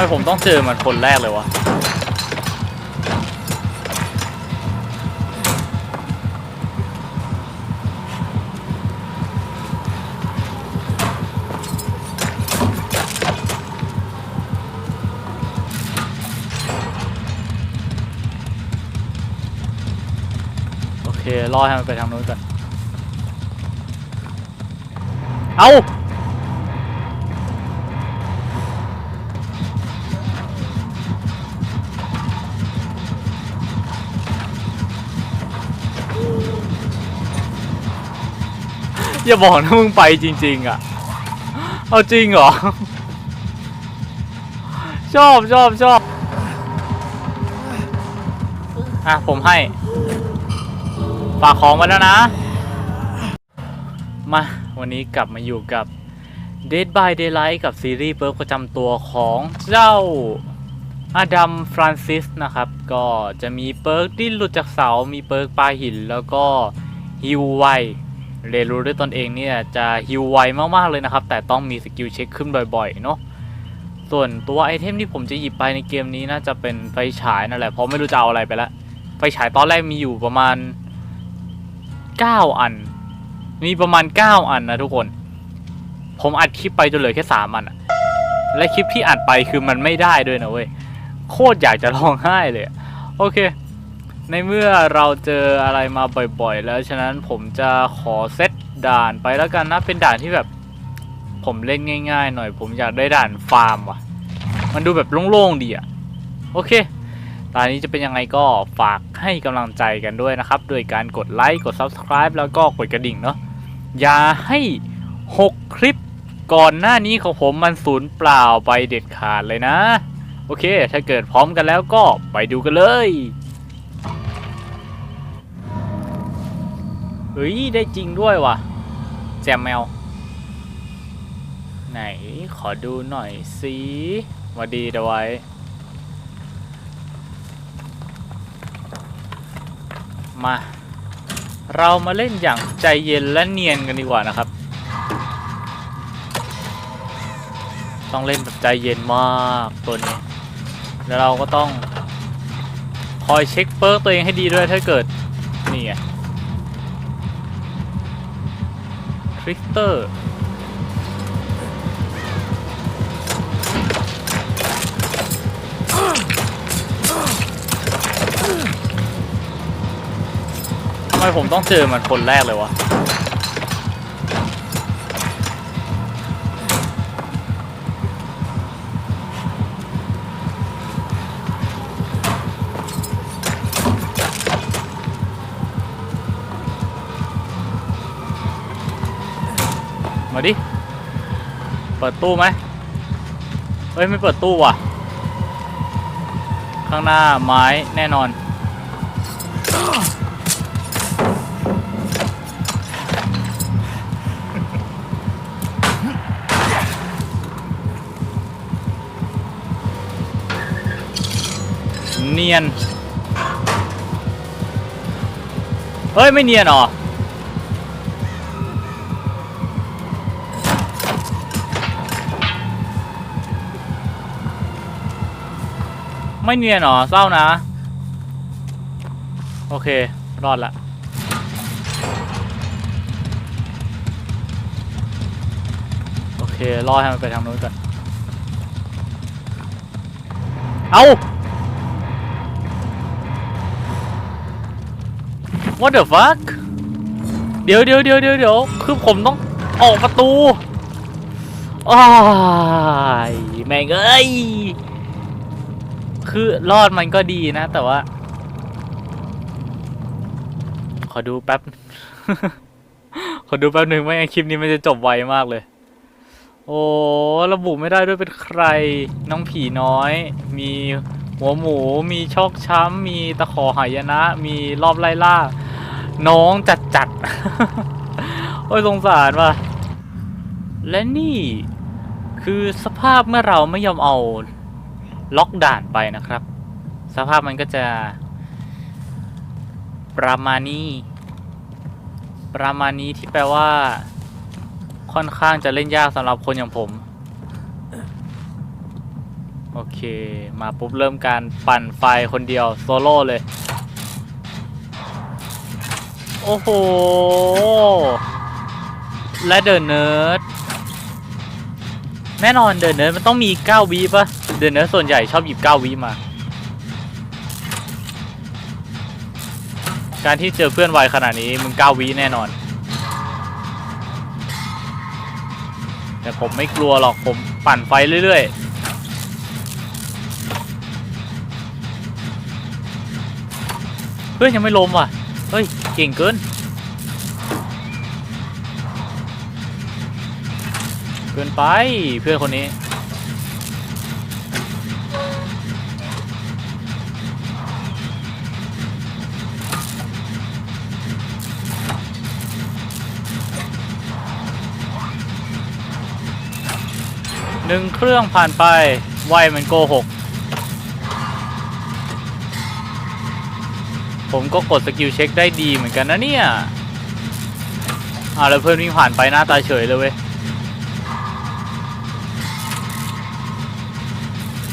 ไมผมต้องเจอมันคนแรกเลยวะโอเครอให้มันไปทางนู้นก่อน เอา อย่าบอกนะมึงไปจริง ๆ อะ เอาจริงเหรอ ชอบชอบชอบอะ ผมให้ ฝากของไว้แล้วนะ มา วันนี้กลับมาอยู่กับ Dead by Daylight กับซีรีส์เปิร์กประจำตัวของเจ้าอดัมฟรานซิสนะครับ ก็จะมีเปิร์กดิ้นหลุดจากเสา มีเปิร์กปลาหิน แล้วก็ฮิวไว เรียนรู้ด้วยตนเองเนี่ยจะฮิวไวมากๆเลยนะครับ แต่ต้องมีสกิลเช็คขึ้นบ่อยๆเนาะส่วนตัวไอเทมที่ผมจะหยิบไปในเกมนี้น่าจะเป็นไฟฉายนั่นแหละเพราะไม่รู้จะเอาอะไรไปละไฟฉายตอนแรกมีอยู่ประมาณ 9 อัน มีประมาณ 9 อันนะทุกคน ผมอัดคลิปไปจนเหลือแค่ 3 อันและคลิปที่อัดไปคือมันไม่ได้ด้วยนะเว้ยโคตรอยากจะร้องไห้เลย โอเค ในเมื่อเราเจออะไรมาบ่อยๆ แล้วฉะนั้นผมจะขอเซตด่านไปแล้วกันนะ เป็นด่านที่แบบ ผมเล่นง่าย ๆ หน่อย ผมอยากได้ด่านฟาร์มว่ะ มันดูแบบโล่งๆดีอะโอเคตอนนี้จะเป็นยังไงก็ฝากให้กำลังใจกันด้วยนะครับโดยการกดไลค์กด Subscribe แล้วก็กดกระดิ่งเนาะอย่าให้ 6 คลิปก่อนหน้านี้ของผมมันสูญเปล่าไปเด็ดขาดเลยนะ โอเค ถ้าเกิดพร้อมกันแล้วก็ไปดูกันเลย เฮ้ย ได้จริงด้วยว่ะแจมแมว ไหนขอดูหน่อยสิหวัดีเดไว้มา เรามาเล่นอย่างใจเย็นและเนียนกันดีกว่านะครับ ต้องเล่นแบบใจเย็นมากตัวนี้แล้วเราก็ต้องคอยเช็คเปิร์กตัวเองให้ดีด้วยถ้าเกิด ริสเตอร์ทำไมผมต้องเจอมันคนแรกเลยวะ เปิดตู้ไหมเฮ้ย ไม่เปิดตู้ว่ะ ข้างหน้าไม้แน่นอน เนียน เฮ้ย ไม่เนียนหรอ ไม่เนียนหรอเศร้านะ โอเค รอดละโอเครอให้มันไปทางนู้นก่อนเอา What the fuck เดี๋ยวเดี๋ยวเดี๋ยวเดี๋ยวเดี๋ยวคือผมต้องออกประตูอ้ายแม่งเอ้ย คือรอดมันก็ดีนะ แต่ว่า ขอดูแป๊บ ขอดูแป๊บหนึ่งไม่งั้นคลิปนี้มันจะจบไวมากเลย โอ้ระบุไม่ได้ด้วยเป็นใคร น้องผีน้อย มีหัวหมู มีชอกช้ำ มีตะขอหายนะ มีรอบไล่ล่า น้องจัดจัด โอ้ยสงสารว่ะ และนี่คือสภาพเมื่อเราไม่ยอมเอา ล็อกด่านไปนะครับ สภาพมันก็จะ ประมาณนี้ ประมาณนี้ที่แปลว่า ค่อนข้างจะเล่นยากสำหรับคนอย่างผม โอเค มาปุ๊บเริ่มการปั่นไฟคนเดียวโซโล่เลย โอ้โห และเดินเนิร์ด แน่นอนเดินเนิร์ดมันต้องมี9วิป่ะเดินเนิร์ดส่วนใหญ่ชอบหยิบ9วิมา การที่เจอเพื่อนไวขนาดนี้มึง9วิแน่นอน แต่ผมไม่กลัวหรอกผมปั่นไฟเรื่อยๆเพื่อนยังไม่ล้มว่ะ เฮ้ย เก่งเกิน กินไปเพื่อนคนนี้ หนึ่งเครื่องผ่านไป ไวมันโกหก ผมก็กดสกิลเช็คได้ดีเหมือนกันนะเนี่ยอ่าแล้วเพื่อนวิ่งผ่านไปหน้าตาเฉยเลยเว้ย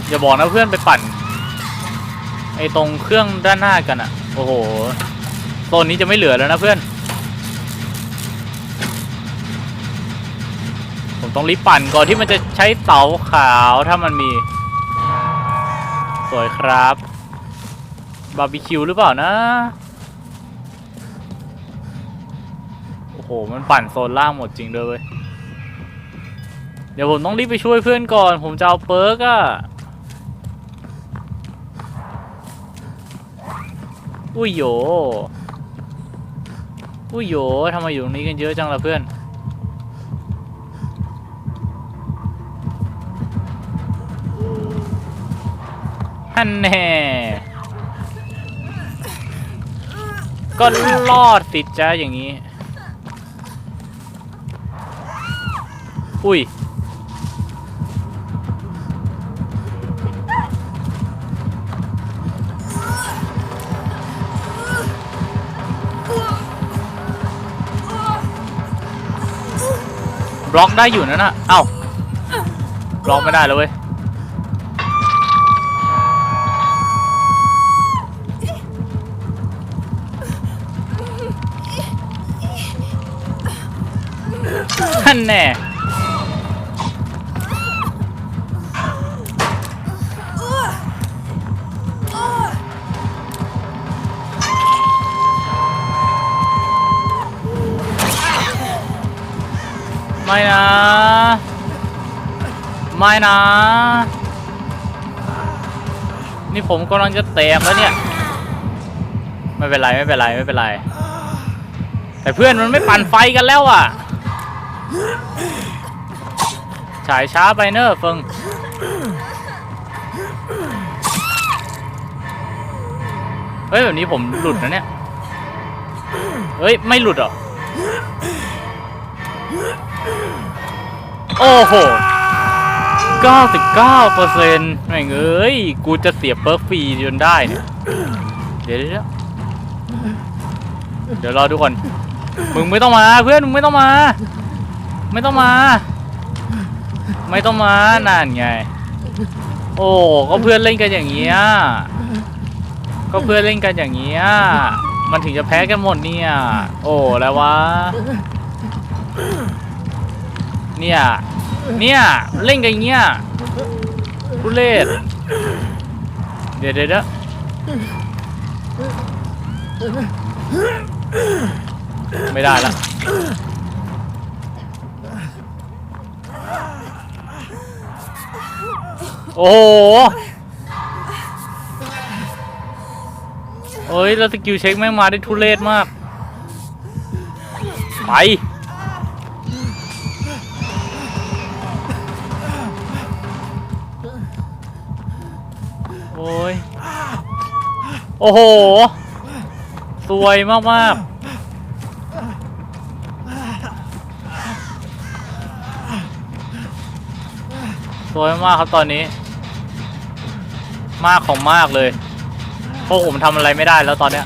อย่าบอกนะเพื่อนไปปั่น ไอ้ตรงเครื่องด้านหน้ากันอะโอ้โหโซนนี้จะไม่เหลือแล้วนะเพื่อน ผมต้องรีบปั่นก่อนที่มันจะใช้เสาขาวถ้ามันมี สวยครับบาร์บีคิวหรือเปล่านะโอ้โหมันปั่นโซนล่างหมดจริงด้วยเวยเดี๋ยวผมต้องรีบไปช่วยเพื่อนก่อน ผมจะเอาเปิร์กอะ อุ้ยโยอุ้ยโยทำไมอยู่ตรงนี้กันเยอะจังล่ะเพื่อน ฮันแน่ ก็รอดติดจ้าอย่างนี้ อุ้ย ล็อกได้อยู่นั่น่ะ เอ้าล็อกไม่ได้แล้วเว้ย ท่านแน่ ไม่นะ ไม่นะ นี่ผมกำลังจะแตกแล้วเนี่ย ไม่เป็นไรไม่เป็นไรไม่เป็นไร แต่เพื่อนมันไม่ปั่นไฟกันแล้วอะ ฉายช้าไปเนอะเฟิงเฮ้ยแบบนี้ผมหลุดนะเนี่ย เฮ้ย ไม่หลุดหรอ โอ้โห 99เปอร์เซ็นต์แม่งเอ้ย กูจะเสียเปิร์กฟรีจนได้เนี่ย เดี๋ยวเดี๋ยวเดี๋ยวรอดูก่อนมึงไม่ต้องมาเพื่อน มึงไม่ต้องมา ไม่ต้องมา ไม่ต้องมา นั่นไง โอ้ ก็เพื่อนเล่นกันอย่างเงี้ย ก็เพื่อนเล่นกันอย่างเงี้ย มันถึงจะแพ้กันหมดเนี่ย โอ้ แล้ววะ เนี่ย เนี่ย เล่นกันอย่างเงี้ยทุเรศเดี๋ยวเดี๋ยวเดไม่ได้ละโอ้โหเอ้ย แล้วสกิลเช็คแม่งมาได้ทุเรศมาก ไป ย โอ้โห สวยมากมากสวยมากครับตอนนี้ มากของมากเลยพวกผมทำอะไรไม่ได้แล้วตอนเนี้ย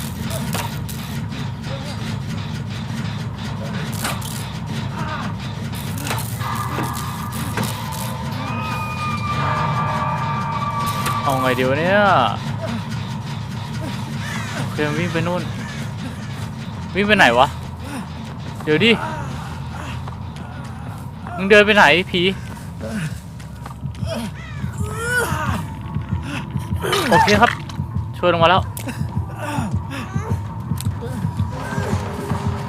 เอาไงเดี๋ยวเนี่ยเคยวิ่งไปนู่น วิ่งไปไหนวะ เดี๋ยวดิ มึงเดินไปไหนผีโอเคครับ ช่วยลงมาแล้ว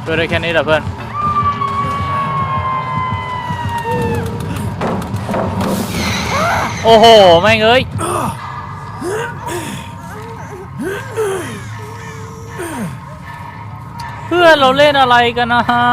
ช่วยได้แค่นี้แหละเพื่อนโอ้โห แม่งเอ้ย เพื่อนเราเล่นอะไรกันนะฮะ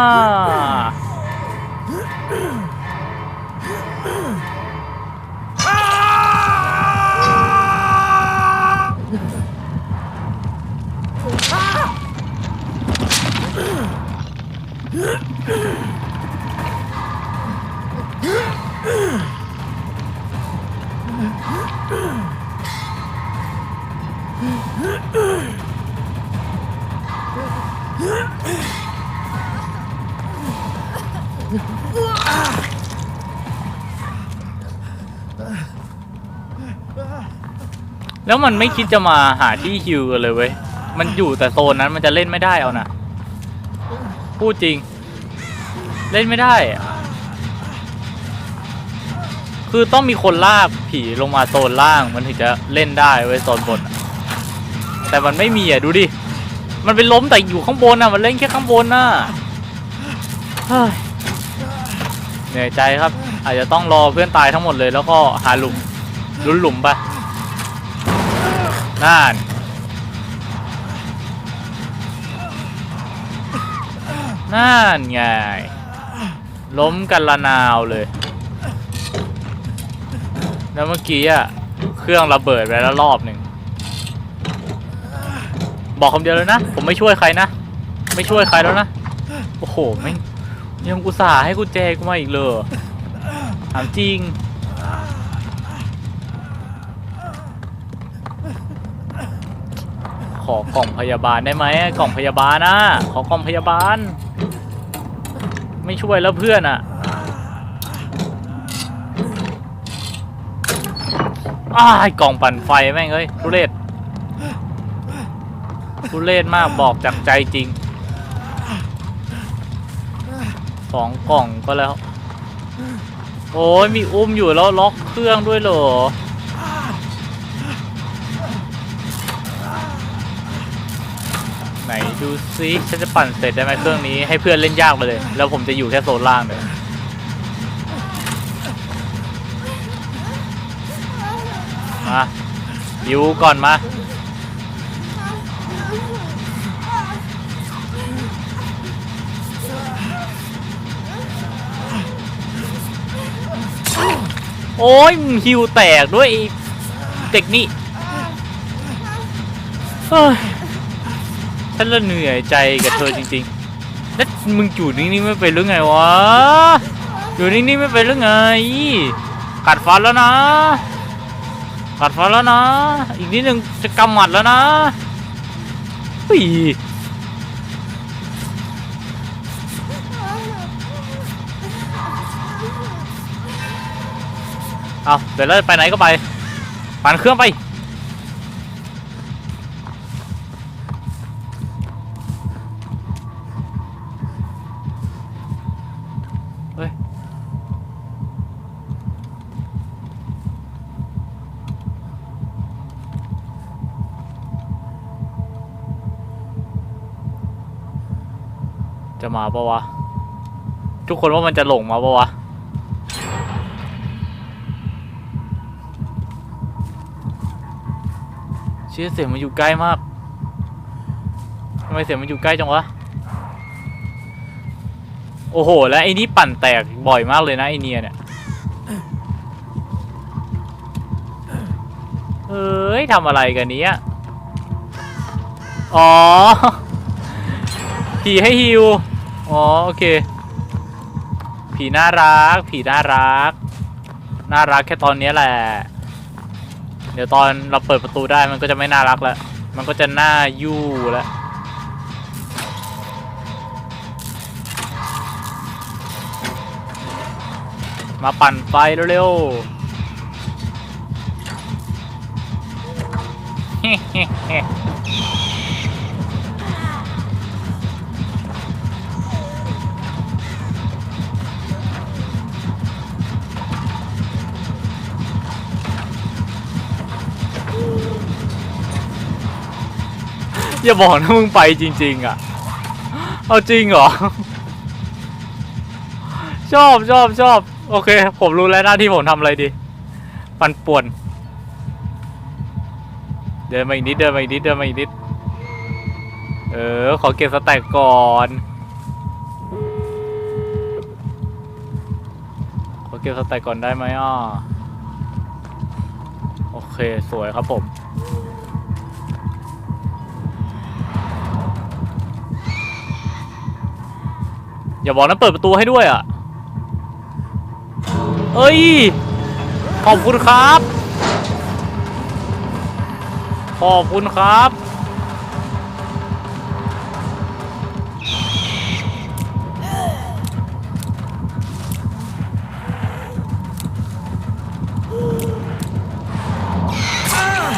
แล้วมันไม่คิดจะมาหาที่ฮิวกันเลยเว้ย มันอยู่แต่โซนนั้นมันจะเล่นไม่ได้เอานะ พูดจริง เล่นไม่ได้ คือต้องมีคนลากผีลงมาโซนล่างมันถึงจะเล่นได้เว้ยโซนบน แต่มันไม่มีอะดูดิ มันเป็นล้มแต่อยู่ข้างบนอะ มันเล่นแค่ข้างบนน่ะ เฮ้ย เหนื่อยใจครับ อาจจะต้องรอเพื่อนตายทั้งหมดเลย แล้วก็หาหลุมลุ้นหลุมไปนั่นนั่นไงล้มกันละนาวเลย แล้วเมื่อกี้อะเครื่องระเบิดไปแล้วรอบหนึ่งบอกคำเดียวเลยนะ ผมไม่ช่วยใครนะ ไม่ช่วยใครแล้วนะ โอ้โห ไม่ ยังอุตส่าห์ให้กุญแจกูมาอีกเลยถามจริง ขอกล่องพยาบาลได้ไหมกล่องพยาบาลนะขอกล่องพยาบาล ไม่ช่วยแล้วเพื่อนอะอ้ายกล่องปั่นไฟแม่งเอ้ยทุเรศทุเรศมากบอกจากใจจริง สองกล่องก็แล้ว โอ้ยมีอุ้มอยู่แล้วล็อกเครื่องด้วยเหรอไหนดูซิฉันจะปั่นเสร็จได้ไหมเครื่องนี้ให้เพื่อนเล่นยากไปเลย แล้วผมจะอยู่แค่โซนล่างเลยมาอยู่ก่อนมา โอ้ยมึงฮิวแตกด้วยเด็กนี่เฮ้ยฉันละเหนื่อยใจกับเธอจริงๆแล้วมึงอยู่นิ่งๆไม่เป็นหรือไงวะ อยู่นิ่งๆไม่เป็นหรือไง กัดฟันแล้วนะ กัดฟันแล้วนะ อีกนิดนึงจะกำหมัดแล้วนะปี เอาเดี๋ยวเราไปไหนก็ไปปั่นเครื่องไปเฮ้ยจะมาปะวะ ทุกคนว่ามันจะหลงมาปะวะ ชี่ยเสียงมันอยู่ใกล้มากทำไมเสียงมันอยู่ใกล้จังวะ โอ้โห แล้วไอ้นี่ปั่นแตกบ่อยมากเลยนะไอเนียเนี่ยเฮ้ยทำอะไรกันเนี้ยอ๋อผีให้ฮิว อ๋อ โอเค ผีน่ารัก ผีน่ารัก น่ารักแค่ตอนนี้แหละ เดี๋ยวตอนเราเปิดประตูได้มันก็จะไม่น่ารักแล้ว มันก็จะน่ายู่แล้วมาปั่นไฟเร็วๆ อย่าบอกนะมึงไปจริง ๆ อะ เอาจริงเหรอ ชอบชอบชอบโอเค ผมรู้แล้วหน้าที่ผมทำอะไรดี ปันป่วน เดินมาอีกนิดเดินมาอีกนิดเดินมาอีกนิด เออ ขอเก็บสแต็กก่อนขอเก็บสแต็กก่อนได้ไหมอะโอเค สวยครับผม อย่าบอกนะเปิดประตูให้ด้วยอะ เอ้ย ขอบคุณครับ ขอบคุณครับ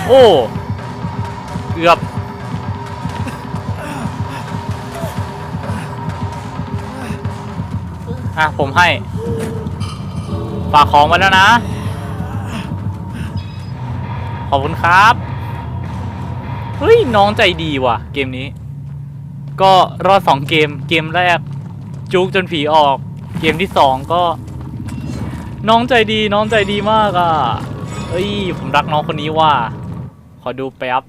โอ้ เกือบ อะผมให้ ฝากของไว้แล้วนะ ขอบคุณครับ เฮ้ย น้องใจดีว่ะ เกมนี้ ก็รอดสองเกม เกมแรก จุกจนผีออก เกมที่สองก็ น้องใจดีน้องใจดีมากอะเอ้ย ผมรักน้องคนนี้ว่ะ ขอดูแป๊บ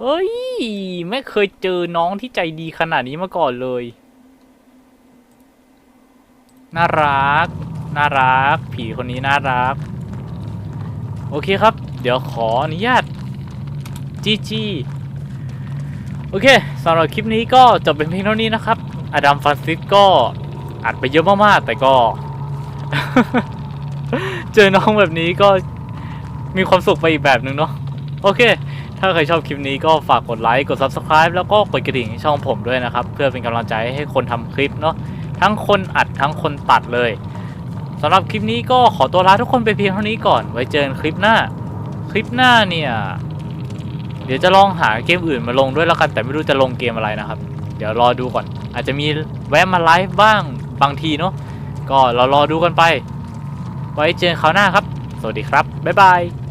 เฮ้ย ไม่เคยเจอน้องที่ใจดีขนาดนี้มาก่อนเลย น่ารัก น่ารัก ผีคนนี้น่ารัก โอเคครับ เดี๋ยวขออนุญาตจีจีโอเคสำหรับคลิปนี้ก็จบเป็นเพียงเท่านี้นะครับ อดัมฟรานซิสก็อัดไปเยอะมากๆ แต่ก็ เจอน้องแบบนี้ก็มีความสุขไปอีกแบบหนึ่งเนาะโอเค ถ้าใครชอบคลิปนี้ก็ฝากกดไลค์ กด Subscribe แล้วก็กดกระดิ่งช่องผมด้วยนะครับ เพื่อเป็นกำลังใจให้คนทำคลิปเนาะ ทั้งคนอัดทั้งคนตัดเลยสำหรับคลิปนี้ก็ขอตัวลาทุกคนไปเพียงเท่านี้ก่อน ไว้เจอกันคลิปหน้า คลิปหน้าเนี่ย เดี๋ยวจะลองหาเกมอื่นมาลงด้วยแล้วกัน แต่ไม่รู้จะลงเกมอะไรนะครับ เดี๋ยวรอดูก่อน อาจจะมีแวะมาไลฟ์บ้างบางทีเนาะก็เรารอดูกันไป ไว้เจอกันคราวหน้าครับ สวัสดีครับ บ๊ายบาย